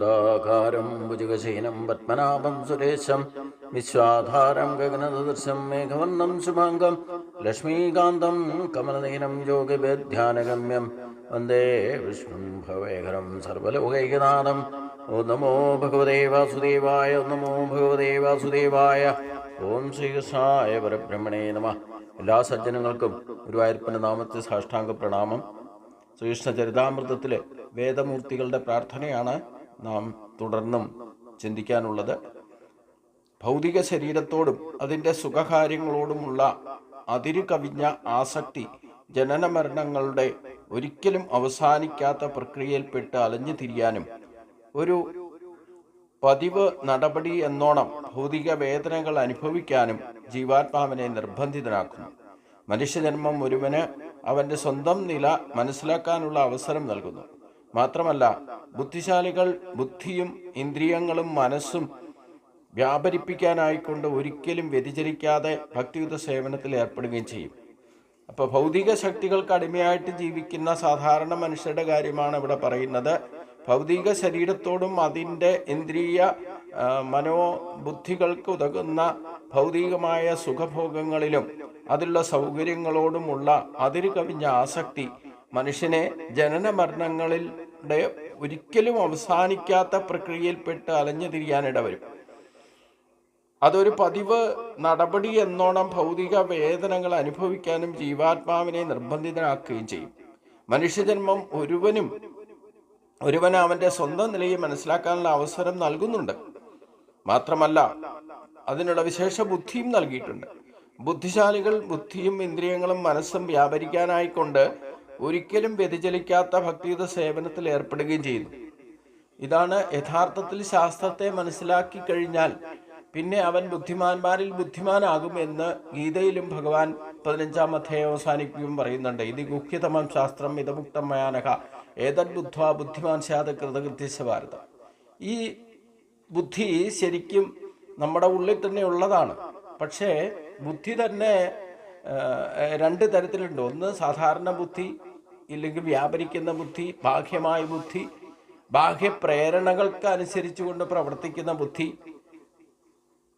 വക്രതുണ്ടാകാരം ഭുജഗശീനം പത്മനാഭം സുരേശം വിശ്വാധാരം ഗഗനദൃശം മേഘവർണം ശുഭാംഗം ലക്ഷ്മീകാന്തം കമലനയനം യോഗവേദ്യാനഗമ്യം വന്ദേ വിഷ്ണും ഭവേകരം സർവലോകൈകനാഥം. ഓ നമോ ഭഗവതേ വാസുദേവായ നമോ ഭഗവതേ വാസുദേവായ ഓം ശ്രീകൃഷ്ണായ പരബ്രഹ്മണേ നമ. എല്ലാ സജ്ജനങ്ങൾക്കും ഗുരുവായൂരപ്പന്റെ നാമത്തെ സാഷ്ടാംഗ പ്രണാമം ശ്രീകൃഷ്ണ ചരിതാമൃതത്തിലെ വേദമൂർത്തികളുടെ പ്രാർത്ഥനയാണ് നാം തുടർന്നും ചിന്തിക്കാനുള്ളത്. ഭൗതിക ശരീരത്തോടും അതിന്റെ സുഖകാര്യങ്ങളോടുമുള്ള അതിരു കവിഞ്ഞ ആസക്തി ജനന മരണങ്ങളുടെ ഒരിക്കലും അവസാനിക്കാത്ത പ്രക്രിയയിൽപ്പെട്ട് അലഞ്ഞു തിരിയാനും ഒരു പതിവ് നടപടി എന്നോണം ഭൗതിക വേദനകൾ അനുഭവിക്കാനും ജീവാത്മാവിനെ നിർബന്ധിതനാക്കുന്നു. മനുഷ്യജന്മം ഒരുവന് അവന്റെ സ്വന്തം നില മനസ്സിലാക്കാനുള്ള അവസരം നൽകുന്നു. മാത്രമല്ല ബുദ്ധിശാലികൾ ബുദ്ധിയും ഇന്ദ്രിയങ്ങളും മനസ്സും വ്യാപരിപ്പിക്കാനായിക്കൊണ്ട് ഒരിക്കലും വ്യതിചരിക്കാതെ ഭക്തിയുത സേവനത്തിൽ ഏർപ്പെടുകയും ചെയ്യും. അപ്പോൾ ഭൗതിക ശക്തികൾക്ക് അടിമയായിട്ട് ജീവിക്കുന്ന സാധാരണ മനുഷ്യരുടെ കാര്യമാണ് ഇവിടെ പറയുന്നത്. ഭൗതിക ശരീരത്തോടും അതിന്റെ ഇന്ദ്രിയ മനോബുദ്ധികൾക്ക് ഉതകുന്ന ഭൗതികമായ സുഖഭോഗങ്ങളിലും അതിലുള്ള സൗകര്യങ്ങളോടുമുള്ള അതിര് കവിഞ്ഞ ആസക്തി മനുഷ്യനെ ജനന മരണങ്ങളിലെ ഒരിക്കലും അവസാനിക്കാത്ത പ്രക്രിയയിൽപ്പെട്ട് അലഞ്ഞു തിരിയാനിടവരും അതൊരു പതിവ് നടപടി എന്നോണം ഭൗതിക വേദനകൾ അനുഭവിക്കാനും ജീവാത്മാവിനെ നിർബന്ധിതനാക്കുകയും ചെയ്യും. മനുഷ്യജന്മം ഒരുവനും ഒരുവന് അവന്റെ സ്വന്തം നിലയെ മനസ്സിലാക്കാനുള്ള അവസരം നൽകുന്നുണ്ട്. മാത്രമല്ല അതിനുള്ള വിശേഷ ബുദ്ധിയും നൽകിയിട്ടുണ്ട്. ബുദ്ധിശാലികൾ ബുദ്ധിയും ഇന്ദ്രിയങ്ങളും മനസ്സും വ്യാപരിക്കാനായിക്കൊണ്ട് ഒരിക്കലും വ്യതിചലിക്കാത്ത ഭക്തിയുത സേവനത്തിൽ ഏർപ്പെടുകയും ചെയ്യുന്നു ഇതാണ് യഥാർത്ഥത്തിൽ ശാസ്ത്രത്തെ മനസ്സിലാക്കി കഴിഞ്ഞാൽ പിന്നെ അവൻ ബുദ്ധിമാന്മാരിൽ ബുദ്ധിമാനാകും എന്ന് ഗീതയിലും ഭഗവാൻ പതിനഞ്ചാം അധ്യായം അവസാനിക്കുകയും പറയുന്നുണ്ട്. ഇത് ഗുഹ്യതമം ശാസ്ത്രം ഇതമുക്തം മയാനക ഏതത് ബുദ്ധ ബുദ്ധിമാൻ സ്യാത കൃതകൃത്യശ ഈ ബുദ്ധി ശരിക്കും നമ്മുടെ ഉള്ളിൽ തന്നെ ഉള്ളതാണ്. പക്ഷേ ബുദ്ധി തന്നെ രണ്ട് തരത്തിലുണ്ട്. ഒന്ന് സാധാരണ ബുദ്ധി ഇല്ലെങ്കിൽ വ്യാപരിക്കുന്ന ബുദ്ധി ബാഹ്യമായ ബുദ്ധി ബാഹ്യ പ്രേരണകൾക്ക് അനുസരിച്ചുകൊണ്ട് പ്രവർത്തിക്കുന്ന ബുദ്ധി.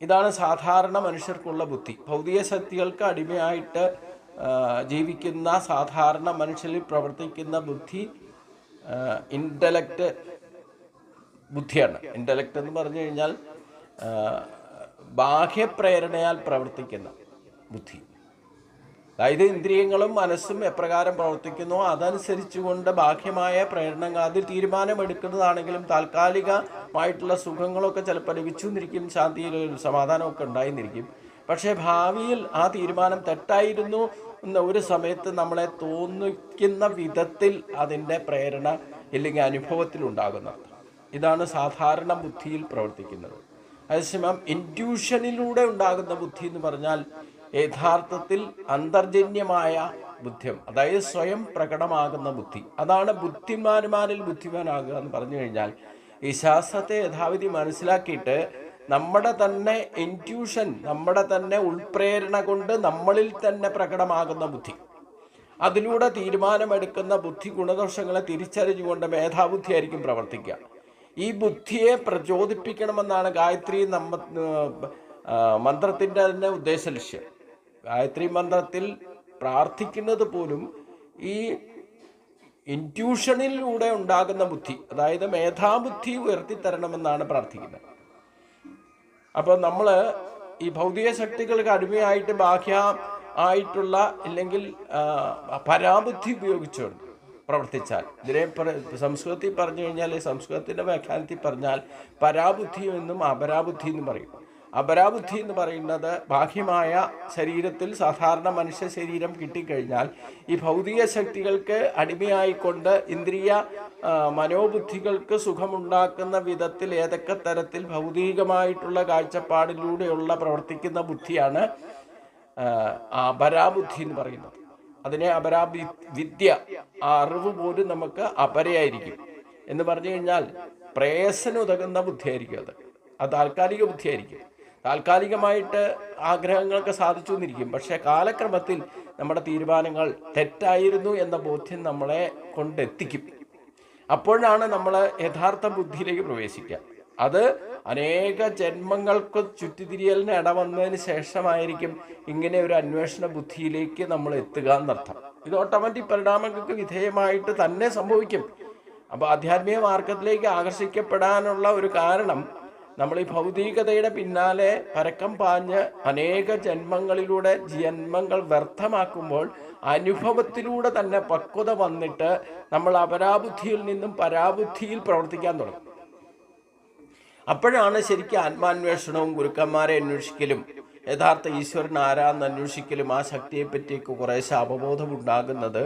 ഇതാണ് സാധാരണ മനുഷ്യർക്കുള്ള ബുദ്ധി. ഭൗതിക ശക്തികൾക്ക് അടിമയായിട്ട് ജീവിക്കുന്ന സാധാരണ മനുഷ്യരിൽ പ്രവർത്തിക്കുന്ന ബുദ്ധി ഇന്റലക്റ്റ് ബുദ്ധിയാണ്. ഇന്റലക്റ്റ് എന്ന് പറഞ്ഞു കഴിഞ്ഞാൽ ബാഹ്യപ്രേരണയാൽ പ്രവർത്തിക്കുന്ന ബുദ്ധി. അതായത് ഇന്ദ്രിയങ്ങളും മനസ്സും എപ്രകാരം പ്രവർത്തിക്കുന്നു? അതനുസരിച്ചുകൊണ്ട് ബാഹ്യമായ പ്രേരണകൾ അതിൽ തീരുമാനമെടുക്കുന്നതാണെങ്കിലും താൽക്കാലികമായിട്ടുള്ള സുഖങ്ങളൊക്കെ ചിലപ്പോൾ ലഭിച്ചു എന്നിരിക്കും ശാന്തിയിൽ സമാധാനമൊക്കെ ഉണ്ടായിരുന്നിരിക്കും പക്ഷേ ഭാവിയിൽ ആ തീരുമാനം തെറ്റായിരുന്നു എന്ന ഒരു സമയത്ത് നമ്മളെ തോന്നിക്കുന്ന വിധത്തിൽ അതിന്റെ പ്രേരണ ഇല്ലെങ്കിൽ അനുഭവത്തിൽ ഉണ്ടാകുന്നത്. ഇതാണ് സാധാരണ ബുദ്ധിയിൽ പ്രവർത്തിക്കുന്നത്. അതേസമയം ഇന്റ്യൂഷനിലൂടെ ഉണ്ടാകുന്ന ബുദ്ധി എന്ന് പറഞ്ഞാൽ യഥാർത്ഥത്തിൽ അന്തർജന്യമായ ബുദ്ധ്യം അതായത് സ്വയം പ്രകടമാകുന്ന ബുദ്ധി. അതാണ് ബുദ്ധിമാന്മാരിൽ ബുദ്ധിമാനാകുക എന്ന് പറഞ്ഞു കഴിഞ്ഞാൽ ഈ ശാസ്ത്രത്തെ യഥാവിധി മനസ്സിലാക്കിയിട്ട് നമ്മുടെ തന്നെ ഇന്റ്യൂഷൻ നമ്മുടെ തന്നെ ഉൾപ്രേരണ കൊണ്ട് നമ്മളിൽ തന്നെ പ്രകടമാകുന്ന ബുദ്ധി. അതിലൂടെ തീരുമാനമെടുക്കുന്ന ബുദ്ധി ഗുണദോഷങ്ങളെ തിരിച്ചറിഞ്ഞുകൊണ്ട് മേധാബുദ്ധിയായിരിക്കും പ്രവർത്തിക്കുക. ഈ ബുദ്ധിയെ പ്രചോദിപ്പിക്കണമെന്നാണ് ഗായത്രി നമ്മ മന്ത്രത്തിന്റെ തന്നെ ഉദ്ദേശ ലക്ഷ്യം. ഗായത്രി മന്ത്രത്തിൽ പ്രാർത്ഥിക്കുന്നത് പോലും ഈ ഇന്റ്യൂഷനിലൂടെ ഉണ്ടാകുന്ന ബുദ്ധി അതായത് മേധാബുദ്ധി ഉയർത്തിത്തരണമെന്നാണ് പ്രാർത്ഥിക്കുന്നത്. അപ്പോൾ നമ്മൾ ഈ ഭൗതിക ശക്തികൾക്ക് അടിമയായിട്ട് ബാഹ്യ ആയിട്ടുള്ള ഇല്ലെങ്കിൽ പരാബുദ്ധി ഉപയോഗിച്ചുകൊണ്ട് പ്രവർത്തിച്ചാൽ ഇതിനെ സംസ്കൃതത്തിൽ പറഞ്ഞു കഴിഞ്ഞാൽ സംസ്കൃതത്തിന്റെ വ്യാഖ്യാനത്തിൽ പറഞ്ഞാൽ പരാബുദ്ധി എന്നും അപരാബുദ്ധി എന്നും പറയും. അപരാബുദ്ധി എന്ന് പറയുന്നത് ബാഹ്യമായ ശരീരത്തിൽ സാധാരണ മനുഷ്യ ശരീരം കിട്ടിക്കഴിഞ്ഞാൽ ഈ ഭൗതിക ശക്തികൾക്ക് അടിമയായിക്കൊണ്ട് ഇന്ദ്രിയ മനോബുദ്ധികൾക്ക് സുഖമുണ്ടാക്കുന്ന വിധത്തിൽ ഏതൊക്കെ തരത്തിൽ ഭൗതികമായിട്ടുള്ള കാഴ്ചപ്പാടിലൂടെയുള്ള പ്രവർത്തിക്കുന്ന ബുദ്ധിയാണ് അപരാബുദ്ധി എന്ന് പറയുന്നത്. അതിനെ അപരാബി വിദ്യ ആ അറിവ് പോലും നമുക്ക് അപരയായിരിക്കും. എന്ന് പറഞ്ഞു കഴിഞ്ഞാൽ പ്രേയസന് ഉതകുന്ന ബുദ്ധിയായിരിക്കും അത്. അത് താൽക്കാലിക ബുദ്ധിയായിരിക്കും. താൽക്കാലികമായിട്ട് ആഗ്രഹങ്ങളൊക്കെ സാധിച്ചു എന്നിരിക്കും പക്ഷേ കാലക്രമത്തിൽ നമ്മുടെ തീരുമാനങ്ങൾ തെറ്റായിരുന്നു എന്ന ബോധ്യം നമ്മളെ കൊണ്ടെത്തിക്കും. അപ്പോഴാണ് നമ്മൾ യഥാർത്ഥ ബുദ്ധിയിലേക്ക് പ്രവേശിക്കുക. അത് അനേക ജന്മങ്ങൾക്ക് ചുറ്റിത്തിരിയലിന് ഇടവന്നതിന് ശേഷമായിരിക്കും ഇങ്ങനെ ഒരു അന്വേഷണ ബുദ്ധിയിലേക്ക് നമ്മൾ എത്തുക എന്നർത്ഥം. ഇത് ഓട്ടോമാറ്റിക് പരിണാമങ്ങൾക്ക് വിധേയമായിട്ട് തന്നെ സംഭവിക്കും. അപ്പോൾ ആധ്യാത്മിക മാർഗത്തിലേക്ക് ആകർഷിക്കപ്പെടാനുള്ള ഒരു കാരണം നമ്മൾ ഈ ഭൗതികതയുടെ പിന്നാലെ പരക്കം പാഞ്ഞ് അനേക ജന്മങ്ങളിലൂടെ ജന്മങ്ങൾ വ്യർത്ഥമാക്കുമ്പോൾ അനുഭവത്തിലൂടെ തന്നെ പക്വത വന്നിട്ട് നമ്മൾ അപരാബുദ്ധിയിൽ നിന്നും പരാബുദ്ധിയിൽ പ്രവർത്തിക്കാൻ തുടങ്ങും. അപ്പോഴാണ് ശരിക്കും ആത്മാന്വേഷണവും ഗുരുക്കന്മാരെ അന്വേഷിക്കലും യഥാർത്ഥ ഈശ്വരൻ ആരാന്ന് അന്വേഷിക്കലും ആ ശക്തിയെപ്പറ്റിയൊക്കെ കുറേശ്ശെ അവബോധം ഉണ്ടാകുന്നത്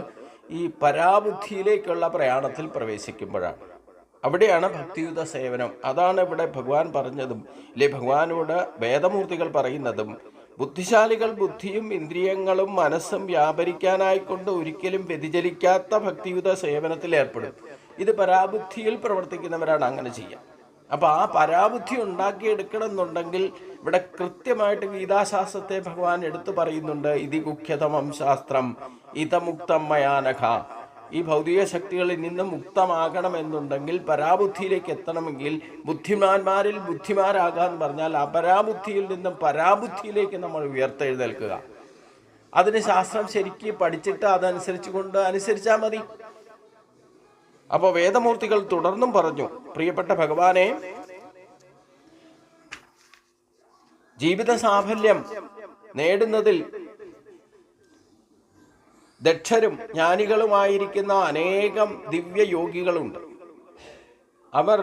ഈ പരാബുദ്ധിയിലേക്കുള്ള പ്രയാണത്തിൽ പ്രവേശിക്കുമ്പോഴാണ്. അവിടെയാണ് ഭക്തിയുത സേവനം. അതാണ് ഇവിടെ ഭഗവാൻ പറഞ്ഞതും അല്ലെ ഭഗവാനോട് വേദമൂർത്തികൾ പറയുന്നതും. ബുദ്ധിശാലികൾ ബുദ്ധിയും ഇന്ദ്രിയങ്ങളും മനസ്സും വ്യാപരിക്കാനായിക്കൊണ്ട് ഒരിക്കലും വ്യതിചലിക്കാത്ത ഭക്തിയുത സേവനത്തിൽ ഏർപ്പെടും. ഇത് പരാബുദ്ധിയിൽ പ്രവർത്തിക്കുന്നവരാണ് അങ്ങനെ ചെയ്യുക അപ്പോൾ ആ പരാബുദ്ധി ഉണ്ടാക്കിയെടുക്കണം എന്നുണ്ടെങ്കിൽ ഇവിടെ കൃത്യമായിട്ട് ഗീതാശാസ്ത്രത്തെ ഭഗവാൻ എടുത്തു പറയുന്നുണ്ട്. ഇതി ഗുഖ്യതമം ശാസ്ത്രം ഇതമുക്തം മയാനഘ ഈ ഭൗതിക ശക്തികളിൽ നിന്ന് മുക്തമാകണമെന്നുണ്ടെങ്കിൽ പരാബുദ്ധിയിലേക്ക് എത്തണമെങ്കിൽ ബുദ്ധിമാന്മാരിൽ ബുദ്ധിമാരാകാൻ പറഞ്ഞാൽ അപരാബുദ്ധിയിൽ നിന്നും പരാബുദ്ധിയിലേക്ക് നമ്മൾ ഉയർത്തെഴുന്നേൽക്കുക. അതിന് ശാസ്ത്രം ശരിക്ക് പഠിച്ചിട്ട് അതനുസരിച്ച് കൊണ്ട് അനുസരിച്ചാൽ മതി. അപ്പോൾ വേദമൂർത്തികൾ തുടർന്നും പറഞ്ഞു പ്രിയപ്പെട്ട ഭഗവാനെ ജീവിത സാഫല്യം നേടുന്നതിൽ ദക്ഷരും ജ്ഞാനികളുമായിരിക്കുന്ന അനേകം ദിവ്യയോഗികളുണ്ട്. അവർ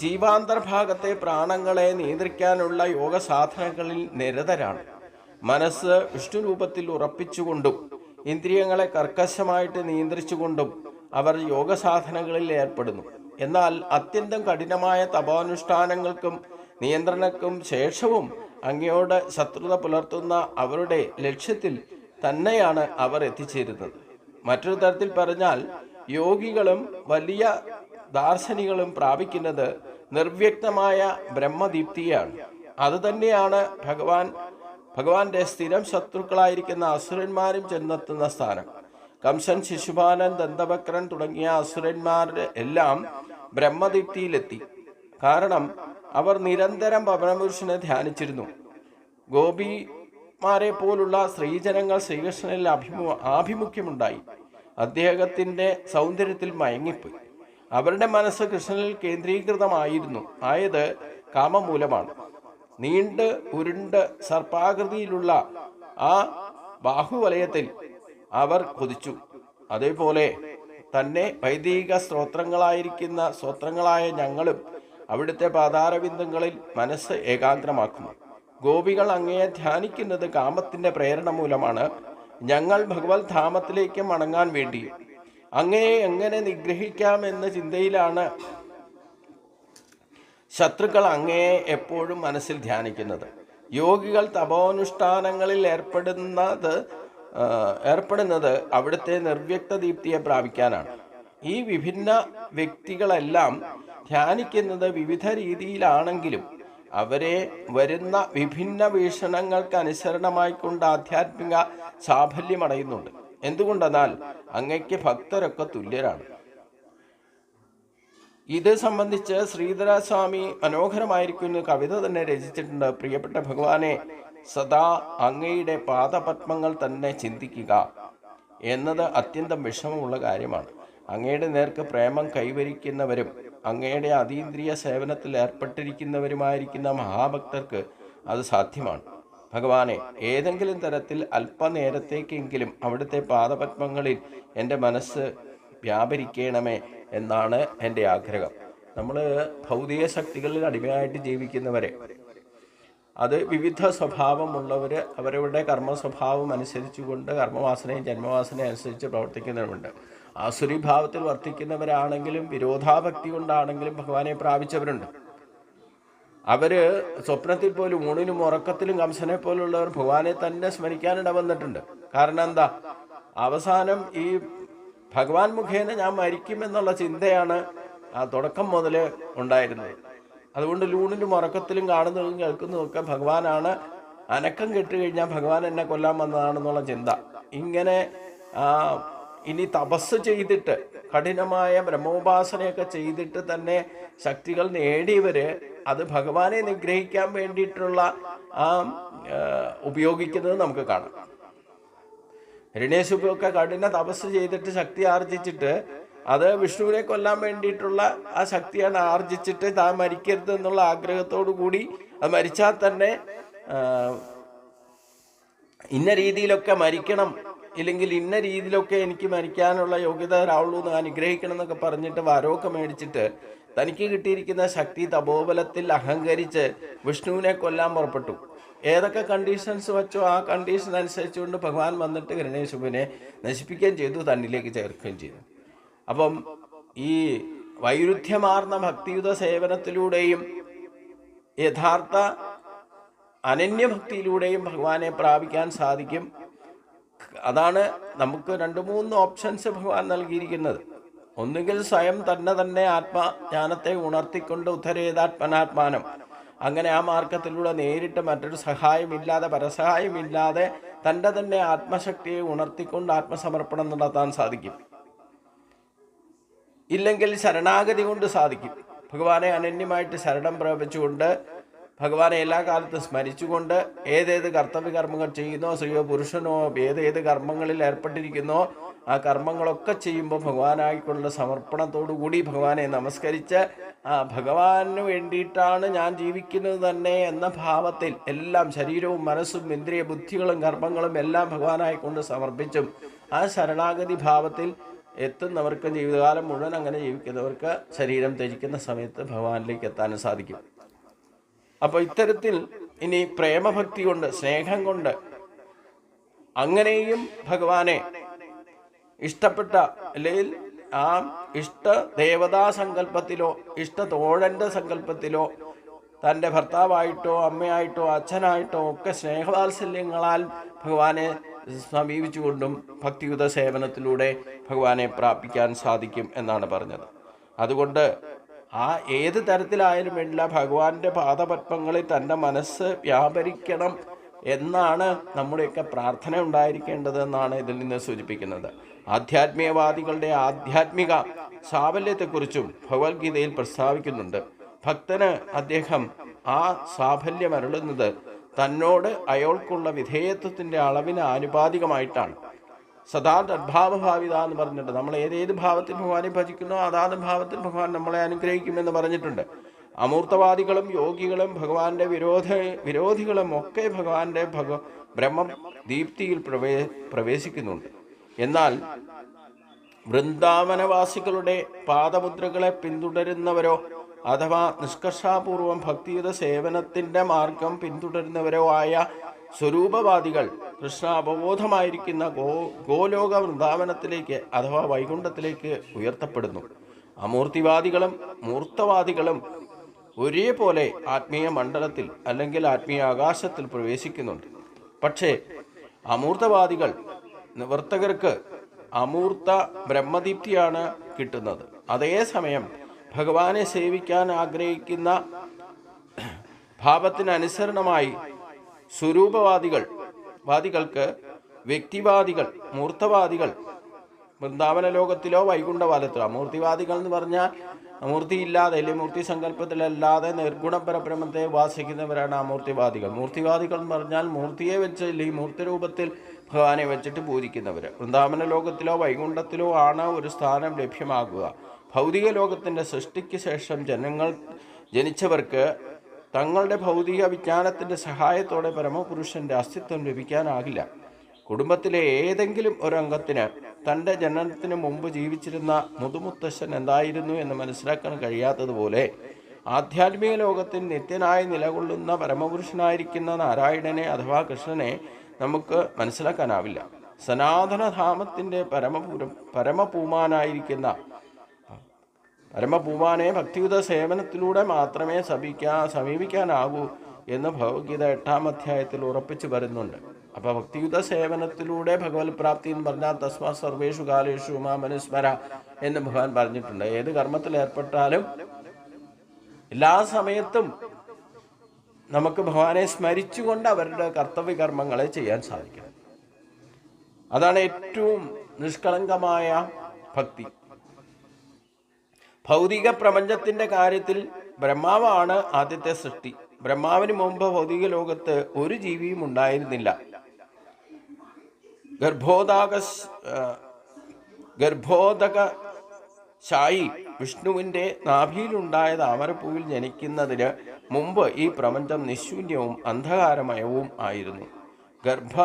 ജീവാന്തർഭാഗത്തെ പ്രാണങ്ങളെ നിയന്ത്രിക്കാനുള്ള യോഗ സാധനങ്ങളിൽ നിരതരാണ്. മനസ്സ് വിഷ്ണുരൂപത്തിൽ ഉറപ്പിച്ചുകൊണ്ടും ഇന്ദ്രിയങ്ങളെ കർക്കശമായിട്ട് നിയന്ത്രിച്ചുകൊണ്ടും അവർ യോഗ സാധനങ്ങളിൽ ഏർപ്പെടുന്നു. എന്നാൽ അത്യന്തം കഠിനമായ തപോനുഷ്ഠാനങ്ങൾക്കും നിയന്ത്രണക്കും ശേഷവും അങ്ങയോട് ശത്രുത പുലർത്തുന്ന അവരുടെ ലക്ഷ്യത്തിൽ തന്നെയാണ് അവർ എത്തിച്ചേരുന്നത്. മറ്റൊരു തരത്തിൽ പറഞ്ഞാൽ യോഗികളും വലിയ ദാർശനികളും പ്രാപിക്കുന്നത് നിർവ്യക്തമായ ബ്രഹ്മദീപ്തിയാണ്. അതുതന്നെയാണ് ഭഗവാൻ ഭഗവാന്റെ സ്ഥിരം ശത്രുക്കളായിരിക്കുന്ന അസുരന്മാരും ചെന്നെത്തുന്ന സ്ഥാനം. കംസൻ ശിശുപാലൻ ദന്തവക്രൻ തുടങ്ങിയ അസുരന്മാരുടെ എല്ലാം ബ്രഹ്മദീപ്തിയിലെത്തി. കാരണം അവർ നിരന്തരം പവനപുരുഷനെ ധ്യാനിച്ചിരുന്നു. ഗോപിമാരെ പോലുള്ള സ്ത്രീജനങ്ങൾ ശ്രീകൃഷ്ണനിൽ അഭിമു ആഭിമുഖ്യമുണ്ടായി. അദ്ദേഹത്തിന്റെ സൗന്ദര്യത്തിൽ മയങ്ങിപ്പോയി. അവരുടെ മനസ്സ് കൃഷ്ണനിൽ കേന്ദ്രീകൃതമായിരുന്നു. ആയത് കാമമൂലമാണ്. നീണ്ട് ഉരുണ്ട് സർപ്പാകൃതിയിലുള്ള ആ ബാഹുവലയത്തിൽ അവർ കൊതിച്ചു. അതേപോലെ തന്നെ വൈദിക സ്ത്രോത്രങ്ങളായിരിക്കുന്ന സ്ത്രോത്രങ്ങളായ ഞങ്ങളും അവിടുത്തെ പാതാരബിന്ദങ്ങളിൽ മനസ്സ് ഏകാഗ്രമാക്കുന്നു. ഗോപികൾ അങ്ങയെ ധ്യാനിക്കുന്നത് കാമത്തിന്റെ പ്രേരണ മൂലമാണ്. ഞങ്ങൾ ഭഗവത് ധാമത്തിലേക്ക് മടങ്ങാൻ വേണ്ടി. അങ്ങയെ എങ്ങനെ നിഗ്രഹിക്കാം എന്ന ചിന്തയിലാണ് ശത്രുക്കൾ അങ്ങയെ എപ്പോഴും മനസ്സിൽ ധ്യാനിക്കുന്നത്. യോഗികൾ തപോനുഷ്ഠാനങ്ങളിൽ ഏർപ്പെടുന്നത് ഏർപ്പെടുന്നത് അവിടുത്തെ നിർവ്യക്ത ദീപ്തിയെ പ്രാപിക്കാനാണ്. ഈ വിഭിന്ന വ്യക്തികളെല്ലാം ധ്യാനിക്കുന്നത് വിവിധ രീതിയിലാണെങ്കിലും അവരെ വരുന്ന വിഭിന്ന വീക്ഷണങ്ങൾക്ക് അനുസരണമായിക്കൊണ്ട് ആധ്യാത്മിക സാഫല്യം അടയുന്നുണ്ട് എന്തുകൊണ്ടെന്നാൽ അങ്ങയ്ക്ക് ഭക്തരൊക്കെ തുല്യരാണ്. ഇത് സംബന്ധിച്ച് ശ്രീധരസ്വാമി മനോഹരമായിരിക്കുന്ന കവിത തന്നെ രചിച്ചിട്ടുണ്ട്. പ്രിയപ്പെട്ട ഭഗവാനെ സദാ അങ്ങയുടെ പാദപത്മങ്ങൾ തന്നെ ചിന്തിക്കുക എന്നത് അത്യന്തം വിഷമമുള്ള കാര്യമാണ്. അങ്ങയുടെ നേർക്ക് പ്രേമം കൈവരിക്കുന്നവരും അങ്ങയുടെ അതീന്ദ്രിയ സേവനത്തിൽ ഏർപ്പെട്ടിരിക്കുന്നവരുമായിരിക്കുന്ന മഹാഭക്തർക്ക് അത് സാധ്യമാണ്. ഭഗവാനെ ഏതെങ്കിലും തരത്തിൽ അല്പനേരത്തേക്കെങ്കിലും അവിടുത്തെ പാദപത്മങ്ങളിൽ എന്റെ മനസ്സ് വ്യാപരിക്കണമേ എന്നാണ് എന്റെ ആഗ്രഹം. നമ്മൾ ഭൗതിക ശക്തികളിൽ അടിമയായിട്ട് ജീവിക്കുന്നവരെ അത് വിവിധ സ്വഭാവമുള്ളവർ അവരുടെ കർമ്മ സ്വഭാവം അനുസരിച്ചുകൊണ്ട് കർമ്മവാസനയും ജന്മവാസനയും അനുസരിച്ച് പ്രവർത്തിക്കുന്നവരുണ്ട് ആസുരിഭാവത്തിൽ വർത്തിക്കുന്നവരാണെങ്കിലും വിരോധാഭക്തി കൊണ്ടാണെങ്കിലും ഭഗവാനെ പ്രാപിച്ചവരുണ്ട്. അവർ സ്വപ്നത്തിൽ പോലും ഊണിനും ഉറക്കത്തിലും കംസനെ പോലുള്ളവർ ഭഗവാനെ തന്നെ സ്മരിക്കാനിട വന്നിട്ടുണ്ട്. കാരണം എന്താ? അവസാനം ഈ ഭഗവാൻ മുഖേന ഞാൻ മരിക്കുമെന്നുള്ള ചിന്തയാണ് ആ തുടക്കം മുതൽ ഉണ്ടായിരുന്നത്. അതുകൊണ്ട് ലൂണിലും ഉറക്കത്തിലും കാണുന്നതും കേൾക്കുന്നതും ഒക്കെ ഭഗവാനാണ്. അനക്കം കെട്ടുകഴിഞ്ഞാൽ ഭഗവാൻ എന്നെ കൊല്ലാൻ വന്നതാണെന്നുള്ള ചിന്ത. ഇങ്ങനെ ആ, ഇനി തപസ് ചെയ്തിട്ട് കഠിനമായ ബ്രഹ്മോപാസനയൊക്കെ ചെയ്തിട്ട് തന്നെ ശക്തികൾ നേടിയവര് അത് ഭഗവാനെ നിഗ്രഹിക്കാൻ വേണ്ടിയിട്ടുള്ള ആ ഉപയോഗിക്കുന്നത് നമുക്ക് കാണാം. ഹിരണ്യശുഭൊക്കെ കഠിന തപസ് ചെയ്തിട്ട് ശക്തി ആർജിച്ചിട്ട് അത് വിഷ്ണുവിനെ കൊല്ലാൻ വേണ്ടിയിട്ടുള്ള ആ ശക്തിയാണ് ആർജിച്ചിട്ട് താൻ മരിക്കരുത് എന്നുള്ള ആഗ്രഹത്തോടു കൂടി അത് മരിച്ചാൽ തന്നെ ഇന്ന രീതിയിലൊക്കെ മരിക്കണം ഇല്ലെങ്കിൽ ഇന്ന രീതിയിലൊക്കെ എനിക്ക് മരിക്കാനുള്ള യോഗ്യത രാവുള്ളൂ എന്ന് അനുഗ്രഹിക്കണം എന്നൊക്കെ പറഞ്ഞിട്ട് വരമൊക്കെ മേടിച്ചിട്ട് തനിക്ക് കിട്ടിയിരിക്കുന്ന ശക്തി തപോബലത്തിൽ അഹങ്കരിച്ച് വിഷ്ണുവിനെ കൊല്ലാൻ പുറപ്പെട്ടു. ഏതൊക്കെ കണ്ടീഷൻസ് വെച്ചോ ആ കണ്ടീഷൻ അനുസരിച്ചുകൊണ്ട് ഭഗവാൻ വന്നിട്ട് ഗണേശുവിനെ നശിപ്പിക്കുകയും ചെയ്തു തന്നിലേക്ക് ചേർക്കുകയും ചെയ്തു. അപ്പം ഈ വൈരുദ്ധ്യമാർന്ന ഭക്തിയുത സേവനത്തിലൂടെയും യഥാർത്ഥ അനന്യഭക്തിയിലൂടെയും ഭഗവാനെ പ്രാപിക്കാൻ സാധിക്കും. അതാണ് നമുക്ക് രണ്ട് മൂന്ന് ഓപ്ഷൻസ് ഭഗവാൻ നൽകിയിരിക്കുന്നത്. ഒന്നുകിൽ സ്വയം തന്നെ തന്നെ ആത്മജ്ഞാനത്തെ ഉണർത്തിക്കൊണ്ട് ഉദ്ധരേതാത്മനാത്മാനം. അങ്ങനെ ആ മാർഗത്തിലൂടെ നേരിട്ട് മറ്റൊരു സഹായമില്ലാതെ പരസഹായമില്ലാതെ തന്റെ തന്നെ ആത്മശക്തിയെ ഉണർത്തിക്കൊണ്ട് ആത്മസമർപ്പണം നടത്താൻ സാധിക്കും. ഇല്ലെങ്കിൽ ശരണാഗതി കൊണ്ട് സാധിക്കും. ഭഗവാനെ അനന്യമായിട്ട് ശരണം പ്രാപിച്ചുകൊണ്ട് ഭഗവാനെ എല്ലാ കാലത്തും സ്മരിച്ചുകൊണ്ട് ഏതേത് കർത്തവ്യ കർമ്മങ്ങൾ ചെയ്യുന്നോ സ്ത്രീയോ പുരുഷനോ ഏതേത് കർമ്മങ്ങളിൽ ഏർപ്പെട്ടിരിക്കുന്നോ ആ കർമ്മങ്ങളൊക്കെ ചെയ്യുമ്പോൾ ഭഗവാനായിക്കൊള്ള സമർപ്പണത്തോടു കൂടി ഭഗവാനെ നമസ്കരിച്ച് ആ ഭഗവാന് വേണ്ടിയിട്ടാണ് ഞാൻ ജീവിക്കുന്നത് തന്നെ എന്ന ഭാവത്തിൽ എല്ലാം ശരീരവും മനസ്സും ഇന്ദ്രിയ ബുദ്ധികളും കർമ്മങ്ങളും എല്ലാം ഭഗവാനായിക്കൊണ്ട് സമർപ്പിച്ചും ആ ശരണാഗതി ഭാവത്തിൽ എത്തുന്നവർക്ക് ജീവിതകാലം മുഴുവൻ അങ്ങനെ ജീവിക്കുന്നവർക്ക് ശരീരം ത്യജിക്കുന്ന സമയത്ത് ഭഗവാനിലേക്ക് എത്താനും സാധിക്കും. അപ്പോൾ ഇത്തരത്തിൽ ഇനി പ്രേമഭക്തി കൊണ്ട് സ്നേഹം കൊണ്ട് അങ്ങനെയും ഭഗവാനെ ഇഷ്ടപ്പെട്ട അല്ലെങ്കിൽ ആ ഇഷ്ട ദേവതാ സങ്കല്പത്തിലോ ഇഷ്ട തോഴന്റെ സങ്കല്പത്തിലോ തന്റെ ഭർത്താവായിട്ടോ അമ്മയായിട്ടോ അച്ഛനായിട്ടോ ഒക്കെ സ്നേഹവാത്സല്യങ്ങളാൽ ഭഗവാനെ സമീപിച്ചുകൊണ്ടും ഭക്തിയുത സേവനത്തിലൂടെ ഭഗവാനെ പ്രാപിക്കാൻ സാധിക്കും എന്നാണ് പറഞ്ഞത്. അതുകൊണ്ട് ആ ഏത് തരത്തിലായാലും വേണ്ടില്ല ഭഗവാന്റെ പാദപത്മങ്ങളിൽ തന്റെ മനസ്സ് വ്യാപരിക്കണം എന്നാണ് നമ്മുടെയൊക്കെ പ്രാർത്ഥന ഉണ്ടായിരിക്കേണ്ടത് എന്നാണ് ഇതിൽ നിന്ന് സൂചിപ്പിക്കുന്നത്. ആധ്യാത്മികവാദികളുടെ ആധ്യാത്മിക സാഫല്യത്തെക്കുറിച്ചും ഭഗവത്ഗീതയിൽ പ്രസ്താവിക്കുന്നുണ്ട്. ഭക്തന് അദ്ദേഹം ആ സാഫല്യം അരുളുന്നത് തന്നോട് അയാൾക്കുള്ള വിധേയത്വത്തിന്റെ അളവിന് ആനുപാതികമായിട്ടാണ്. സദാ തദ്ഭാവഭാവിത എന്ന് പറഞ്ഞിട്ട് നമ്മൾ ഏതേത് ഭാവത്തിൽ ഭഗവാനെ ഭജിക്കുന്നോ അതാത് ഭാവത്തിൽ ഭഗവാൻ നമ്മളെ അനുഗ്രഹിക്കുമെന്ന് പറഞ്ഞിട്ടുണ്ട്. അമൂർത്തവാദികളും യോഗികളും ഭഗവാന്റെ വിരോധ വിരോധികളും ഒക്കെ ഭഗവാന്റെ ഭഗ ബ്രഹ്മം ദീപ്തിയിൽ പ്രവേ പ്രവേശിക്കുന്നുണ്ട്. എന്നാൽ വൃന്ദാവനവാസികളുടെ പാദമുദ്രകളെ പിന്തുടരുന്നവരോ അഥവാ നിഷ്കർഷാപൂർവം ഭക്തിയുത സേവനത്തിന്റെ മാർഗം പിന്തുടരുന്നവരോ ആയ സ്വരൂപവാദികൾ കൃഷ്ണ അപബോധമായിരിക്കുന്ന ഗോ ഗോലോക വൃന്ദാവനത്തിലേക്ക് അഥവാ വൈകുണ്ഠത്തിലേക്ക് ഉയർത്തപ്പെടുന്നു. അമൂർത്തിവാദികളും മൂർത്തവാദികളും ഒരേപോലെ ആത്മീയ മണ്ഡലത്തിൽ അല്ലെങ്കിൽ ആത്മീയ ആകാശത്തിൽ പ്രവേശിക്കുന്നുണ്ട്. പക്ഷേ അമൂർത്തവാദികൾ നിവർത്തകർക്ക് അമൂർത്ത ബ്രഹ്മദീപ്തിയാണ് കിട്ടുന്നത്. അതേസമയം ഭഗവാനെ സേവിക്കാൻ ആഗ്രഹിക്കുന്ന ഭാവത്തിനനുസരണമായി സ്വരൂപവാദികൾ വാദികൾക്ക് വ്യക്തിവാദികൾ മൂർത്തവാദികൾ വൃന്ദാവന ലോകത്തിലോ വൈകുണ്ഠവാദത്തിലോ മൂർത്തിവാദികൾ എന്ന് പറഞ്ഞാൽ മൂർത്തിയില്ലാതെ അല്ലെങ്കിൽ മൂർത്തി സങ്കല്പത്തിലല്ലാതെ നിർഗുണ പരബ്രഹ്മത്തെ ഉപാസിക്കുന്നവരാണ് അമൂർത്തിവാദികൾ. മൂർത്തിവാദികൾ എന്ന് പറഞ്ഞാൽ മൂർത്തിയെ വെച്ച് അല്ലെങ്കിൽ മൂർത്തി രൂപത്തിൽ ഭഗവാനെ വെച്ചിട്ട് പൂജിക്കുന്നവർ വൃന്ദാവന ലോകത്തിലോ വൈകുണ്ഠത്തിലോ ആണ് ഒരു സ്ഥാനം ലഭ്യമാകുക. ഭൗതിക ലോകത്തിന്റെ സൃഷ്ടിക്ക് ശേഷം ജനങ്ങൾ ജനിച്ചവർക്ക് തങ്ങളുടെ ഭൗതിക വിജ്ഞാനത്തിന്റെ സഹായത്തോടെ പരമപുരുഷന്റെ അസ്തിത്വം ലഭിക്കാനാകില്ല. കുടുംബത്തിലെ ഏതെങ്കിലും ഒരംഗത്തിന് തന്റെ ജനനത്തിന് മുമ്പ് ജീവിച്ചിരുന്ന മുതുമുത്തശ്ശൻ എന്തായിരുന്നു എന്ന് മനസ്സിലാക്കാൻ കഴിയാത്തതുപോലെ ആധ്യാത്മിക ലോകത്തിൽ നിത്യനായി നിലകൊള്ളുന്ന പരമപുരുഷനായിരിക്കുന്ന നാരായണനെ അഥവാ കൃഷ്ണനെ നമുക്ക് മനസ്സിലാക്കാനാവില്ല. സനാതനധാമത്തിന്റെ പരമപുരം പരമപൂമാനായിരിക്കുന്ന പരമപൂമാനെ ഭക്തിയുത സേവനത്തിലൂടെ മാത്രമേ സമീപിക്കാ സമീപിക്കാനാകൂ എന്ന് ഭഗവത്ഗീത എട്ടാം അധ്യായത്തിൽ ഉറപ്പിച്ചു വരുന്നുണ്ട്. അപ്പോൾ ഭക്തിയുത സേവനത്തിലൂടെ ഭഗവത് പ്രാപ്തി എന്ന് പറഞ്ഞാൽ തസ്മാ സർവേഷു കാലേഷു മാ മനുസ്മര എന്ന് ഭഗവാൻ പറഞ്ഞിട്ടുണ്ട്. ഏത് കർമ്മത്തിൽ ഏർപ്പെട്ടാലും എല്ലാ സമയത്തും നമുക്ക് ഭഗവാനെ സ്മരിച്ചുകൊണ്ട് അവരുടെ കർത്തവ്യ കർമ്മങ്ങളെ ചെയ്യാൻ സാധിക്കണം. അതാണ് ഏറ്റവും നിഷ്കളങ്കമായ ഭക്തി. ഭൗതിക പ്രപഞ്ചത്തിന്റെ കാര്യത്തിൽ ബ്രഹ്മാവാണ് ആദ്യത്തെ സൃഷ്ടി. ബ്രഹ്മാവിന് മുമ്പ് ഭൗതിക ലോകത്ത് ഒരു ജീവിയും ഉണ്ടായിരുന്നില്ല. ഗർഭോദാക ഗർഭോദക ശായി വിഷ്ണുവിന്റെ നാഭിയിലുണ്ടായ താമരപ്പൂവിൽ ജനിക്കുന്നതിന് മുമ്പ് ഈ പ്രപഞ്ചം നിശൂന്യവും അന്ധകാരമയവും ആയിരുന്നു. ഗർഭ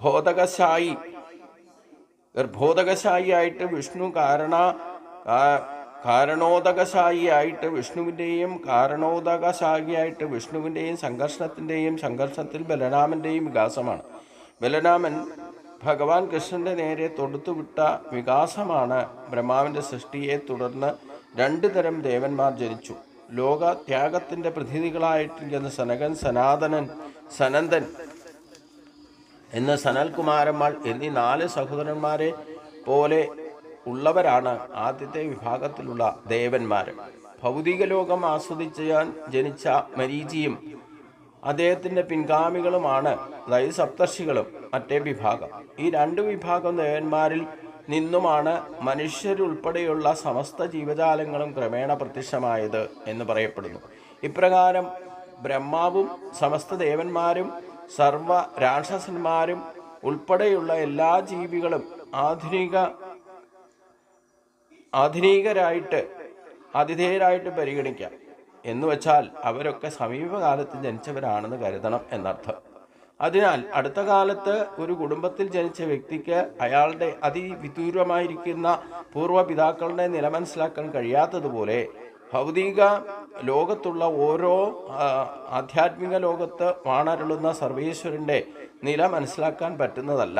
ബോധകശായി ഗർഭോദകശായിയായിട്ട് വിഷ്ണു കാരണ കാരണോദകശായിയായിട്ട് വിഷ്ണുവിന്റെയും കാരണോദകശായിയായിട്ട് വിഷ്ണുവിന്റെയും സംഘർഷത്തിന്റെയും സംഘർഷത്തിൽ ബലരാമന്റെയും വികാസമാണ്. ബലരാമൻ ഭഗവാൻ കൃഷ്ണന്റെ നേരെ തൊടുത്തുവിട്ട വികാസമാണ് ബ്രഹ്മാവിന്റെ സൃഷ്ടിയെ തുടർന്ന് രണ്ടു തരം ദേവന്മാർ ജനിച്ചു. ലോക ത്യാഗത്തിന്റെ പ്രതിനിധികളായിട്ടിരിക്കുന്ന സനകൻ സനാതനൻ സനന്ദൻ എന്ന സനൽകുമാരന്മാർ എന്നീ നാല് സഹോദരന്മാരെ പോലെ ഉള്ളവരാണ് ആദ്യത്തെ വിഭാഗത്തിലുള്ള ദേവന്മാർ ഭൗതിക ലോകം ആസ്വദിച്ച് ഞാൻ ജനിച്ച മരീചിയും അദ്ദേഹത്തിന്റെ പിൻഗാമികളുമാണ്. അതായത് സപ്തർഷികളും മറ്റേ വിഭാഗം. ഈ രണ്ട് വിഭാഗം ദേവന്മാരിൽ നിന്നുമാണ് മനുഷ്യരുൾപ്പെടെയുള്ള സമസ്ത ജീവജാലങ്ങളും ക്രമേണ പ്രത്യക്ഷമായത് എന്ന് പറയപ്പെടുന്നു. ഇപ്രകാരം ബ്രഹ്മാവും സമസ്ത ദേവന്മാരും സർവ രാക്ഷസന്മാരും ഉൾപ്പെടെയുള്ള എല്ലാ ജീവികളും ആധുനിക ആധുനികരായിട്ട് ആതിഥേയരായിട്ട് പരിഗണിക്കാം. എന്ന് വെച്ചാൽ അവരൊക്കെ സമീപകാലത്ത് ജനിച്ചവരാണെന്ന് കരുതണം എന്നർത്ഥം. അതിനാൽ അടുത്ത കാലത്ത് ഒരു കുടുംബത്തിൽ ജനിച്ച വ്യക്തിക്ക് അയാളുടെ അതിവിദൂരമായിരിക്കുന്ന പൂർവപിതാക്കളുടെ നില മനസ്സിലാക്കാൻ കഴിയാത്തതുപോലെ ഭൗതിക ലോകത്തുള്ള ഓരോ ആധ്യാത്മിക ലോകത്ത് വാണരുളുന്ന സർവേശ്വരന്റെ നില മനസ്സിലാക്കാൻ പറ്റുന്നതല്ല.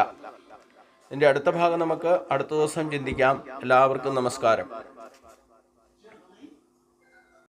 ഇതിന്റെ അടുത്ത ഭാഗം നമുക്ക് അടുത്ത ദിവസം ചിന്തിക്കാം. എല്ലാവർക്കും നമസ്കാരം.